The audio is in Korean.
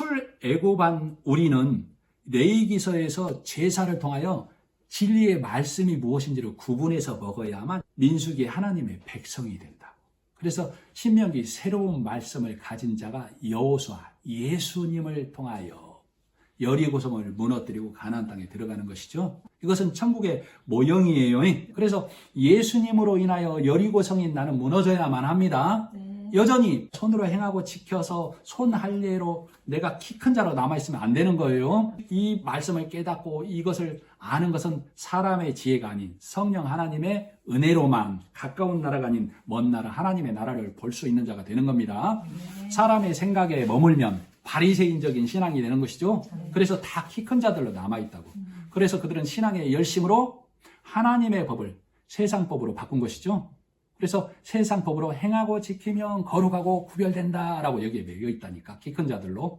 출애굽한 우리는 레이기서에서 제사를 통하여 진리의 말씀이 무엇인지를 구분해서 먹어야만 민수기 하나님의 백성이 된다. 그래서 신명기 새로운 말씀을 가진 자가 여호수아 예수님을 통하여 여리고성을 무너뜨리고 가나안 땅에 들어가는 것이죠. 이것은 천국의 모형이에요. 그래서 예수님으로 인하여 여리고성이 나는 무너져야만 합니다. 네. 여전히 손으로 행하고 지켜서 손 할례로 내가 키 큰 자로 남아있으면 안 되는 거예요. 이 말씀을 깨닫고 이것을 아는 것은 사람의 지혜가 아닌 성령 하나님의 은혜로만 가까운 나라가 아닌 먼 나라 하나님의 나라를 볼 수 있는 자가 되는 겁니다. 네. 사람의 생각에 머물면 바리새인적인 신앙이 되는 것이죠. 네. 그래서 다 키 큰 자들로 남아있다고. 그래서 그들은 신앙의 열심으로 하나님의 법을 세상 법으로 바꾼 것이죠. 그래서 세상 법으로 행하고 지키면 거룩하고 구별된다라고 여기에 매여 있다니까. 키 큰 자들로